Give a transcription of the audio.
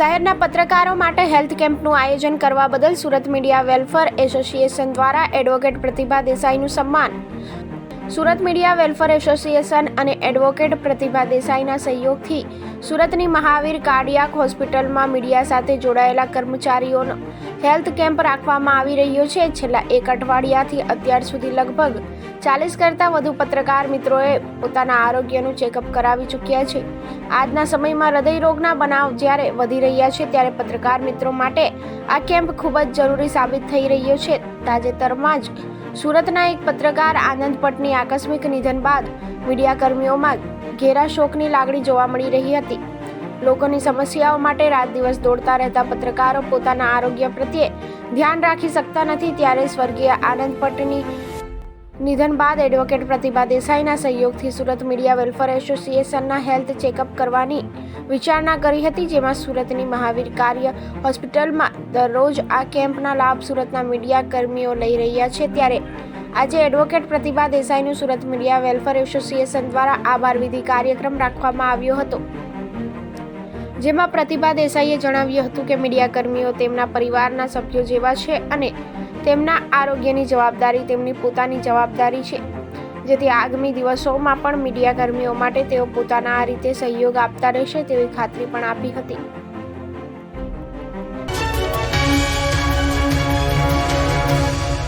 શહેરના પત્રકારો માટે હેલ્થ કેમ્પનું આયોજન કરવા બદલ સુરત મીડિયા વેલફેર એસોસિએશન દ્વારા એડવોકેટ પ્રતિભા દેસાઈનું સન્માન સુરત મીડિયા વેલફેર એસોસિએશન અને એડવોકેટ પ્રતિભા દેસાઈના સહયોગથી સુરતની મહાવીર કાર્ડિયાક હોસ્પિટલમાં મીડિયા સાથે જોડાયેલા કર્મચારીઓનો હેલ્થ કેમ્પ રાખવામાં આવી રહ્યો છે. છેલ્લા એક અઠવાડિયાથી અત્યાર સુધી લગભગ ચાલીસ કરતાં વધુ પત્રકાર મિત્રોએ પોતાના આરોગ્યનું ચેકઅપ કરાવી ચૂક્યા છે. આજના સમયમાં હૃદયરોગના બનાવ જ્યારે વધી રહ્યા છે, ત્યારે પત્રકાર મિત્રો માટે આ કેમ્પ ખૂબ જ જરૂરી સાબિત થઈ રહ્યો છે. તાજેતરમાં જ સુરતના એક પત્રકાર આનંદ ભટ્ટની આકસ્મિક નિધન બાદ મીડિયાકર્મીઓમાં ઘેરા શોકની લાગણી જોવા મળી રહી હતી. લોકોની સમસ્યાઓ માટે રાત દિવસ દોડતા રહેતા પત્રકારો પોતાના આરોગ્ય પ્રત્યે ધ્યાન રાખી શકતા નથી ત્યારે સ્વર્ગીય આનંદ ભટ્ટની નિધન બાદ એડવોકેટ પ્રતિભા દેસાઈના સહયોગથી સુરત મીડિયા વેલફેર એસોસિએશનના હેલ્થ ચેકઅપ કરવાની વિચારણા કરી હતી, જેમાં સુરતની મહાવીર કાર્ય હોસ્પિટલમાં દરરોજ આ કેમ્પના લાભ સુરતના મીડિયા કર્મીઓ લઈ રહ્યા છે. ત્યારે આજે એડવોકેટ પ્રતિભા દેસાઈનું સુરત મીડિયા વેલફેર એસોસિએશન દ્વારા આભાર વિધિ કાર્યક્રમ રાખવામાં આવ્યો હતો. જેમાં પ્રતિભા દેસાઈએ જણાવ્યું હતું કે મીડિયા કર્મીઓ તેમના પરિવારના સભ્યો જેવા છે અને તેમના આરોગ્યની જવાબદારી તેમની પોતાની જવાબદારી છે. જેથી આગામી દિવસોમાં પણ મીડિયા કર્મીઓ માટે તેઓ પોતાના આ રીતે સહયોગ આપતા રહેશે તેવી ખાતરી પણ આપી હતી.